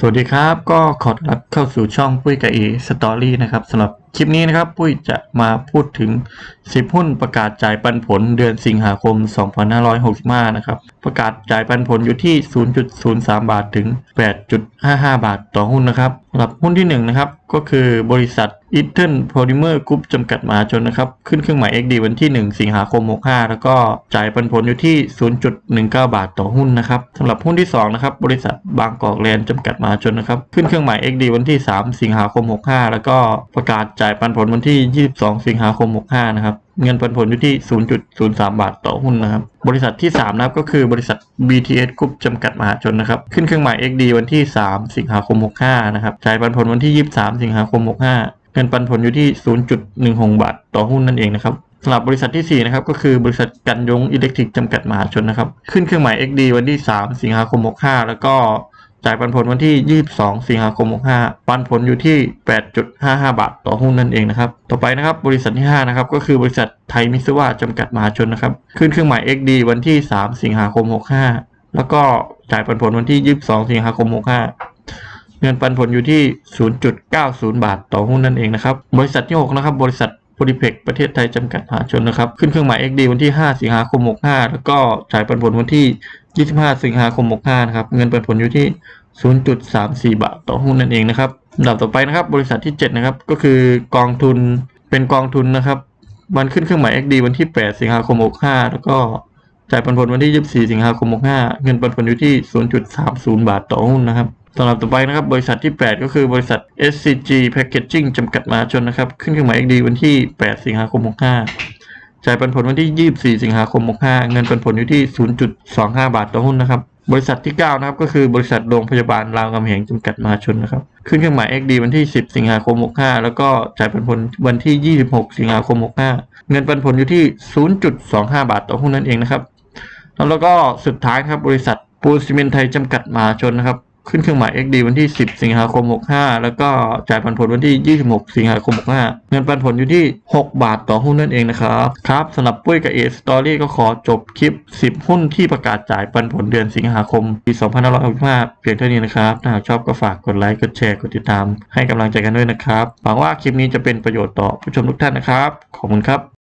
สวัสดีครับ ก็ขอต้อนรับเข้าสู่ช่องปุ้ยกับเอสตอรี่นะครับสำหรับคลิปนี้นะครับปุ้ยจะมาพูดถึง 10 หุ้นประกาศจ่ายปันผลเดือนสิงหาคม 2565 นะครับ ประกาศจ่ายปันผลอยู่ที่ 0.03 บาทถึง 8.55 บาทต่อหุ้นนะครับสำหรับหุ้นที่ 1 นะครับ ก็คือบริษัท e t e r n Polymer Group จำกัดมหาชนนะครับ ขึ้นเครื่องหมาย XD วันที่ 1 สิงหาคม 65 แล้วก็จ่ายปันผลอยู่ที่ 0.19 บาทต่อหุ้นนะครับสำหรับหุ้นที่ 2 นะครับ บริษัทบางกอกแลนด์จำกัดมหาชนนะครับ ขึ้นเครื่องหมาย XD วันที่ 3 สิงหาคม 65 แล้วก็ประกาศจ่ายปันผลวันที่ 22 สิงหาคม 65 นะครับ เงินปันผลอยู่ที่ 0.03 บาทต่อหุ้นนะครับ บริษัทที่ 3 นะครับก็คือบริษัท BTS Group จำกัดมหาชนนะครับ ขึ้นเครื่องหมาย XD วันที่ 3 สิงหาคม 65 นะครับ จ่ายปันผลวันที่ 23 สิงหาคม 65 เงินปันผลอยู่ที่ 0.16 บาทต่อหุ้นนั่นเองนะครับสำหรับบริษัทที่ 4 นะครับ ก็คือบริษัทกันยงอิเล็กทริกจำกัดมหาชนนะครับ ขึ้นเครื่องหมาย XD วันที่ 3 สิงหาคม 65 แล้วก็ จ่ายปันผลวันที่ 22 สิงหาคม 65 ปันผลอยู่ที่ 8.55 บาท ต่อหุ้นนั่นเองนะครับ ต่อไปนะครับ บริษัทที่ 5 นะครับ ก็คือบริษัทไทยมิตซูวะจำกัดมหาชนนะครับ ขึ้นเครื่องหมาย XD วันที่ 3 สิงหาคม 65 แล้วก็จ่ายปันผลวันที่ 22 สิงหาคม 65 เงินปันผลอยู่ที่ 0.90 บาท ต่อหุ้นนั่นเองนะครับ บริษัทที่ 6 นะครับ บริษัทโพลิเพกประเทศไทยจำกัดมหาชนนะครับ ขึ้นเครื่องหมาย XD วันที่ 5 สิงหาคม 65 แล้วก็จ่ายปันผลวันที่ 25 สิงหาคม 65 นะครับ เงินปันผลอยู่ที่ 0.34 บาทต่อหุ้นนั่นเองนะครับลำดับต่อไปนะครับ บริษัทที่ 7 นะครับ ก็คือกองทุน เป็นกองทุนนะครับ วันขึ้นเครื่องหมาย XD วันที่ 8 สิงหาคม 65 แล้วก็จ่ายปันผลวันที่ 24 สิงหาคม 65 เงินปันผลอยู่ที่ 0.30 บาทต่อหุ้นนะครับสำหรับต่อไปนะครับ บริษัทที่ 8 ก็คือบริษัท SCG Packaging จำกัดมหาชนนะครับ ขึ้นเครื่องหมาย XD วันที่ 8 สิงหาคม 65 จ่ายปันผลวันที่ 24 สิงหาคม 65 เงินปันผลอยู่ที่ 0.25 บาทต่อหุ้นนะครับ บริษัทที่ 9 นะครับ ก็คือบริษัทโรงพยาบาลรามคำแหงจำกัดมหาชนนะครับ ขึ้นเครื่องหมาย XD วันที่ 10 สิงหาคม 65 แล้วก็จ่ายปันผลวันที่ 26 สิงหาคม 65 เงินปันผลอยู่ที่ 0.25 บาทต่อหุ้นนั่นเองนะครับ แล้วก็สุดท้ายครับบริษัทปูนซีเมนต์ไทยจำกัดมหาชนนะครับ ขึ้นเครื่องหมาย XD วันที่ 10 สิงหาคม 65 แล้วก็จ่ายปันผลวันที่ 26 สิงหาคม 65 เงินปันผลอยู่ที่ 6 บาทต่อหุ้นนั่นเองนะครับ ครับสำหรับปุ้ยกับเอสตอรี่ก็ขอจบคลิป 10 หุ้นที่ประกาศจ่ายปันผลเดือนสิงหาคม ปี 2565 เพียงเท่านี้นะครับ ถ้าหากชอบก็ฝากกดไลค์ กดแชร์ กดติดตาม ให้กำลังใจกันด้วยนะครับ หวังว่าคลิปนี้จะเป็นประโยชน์ต่อผู้ชมทุกท่านนะครับ ขอบคุณครับ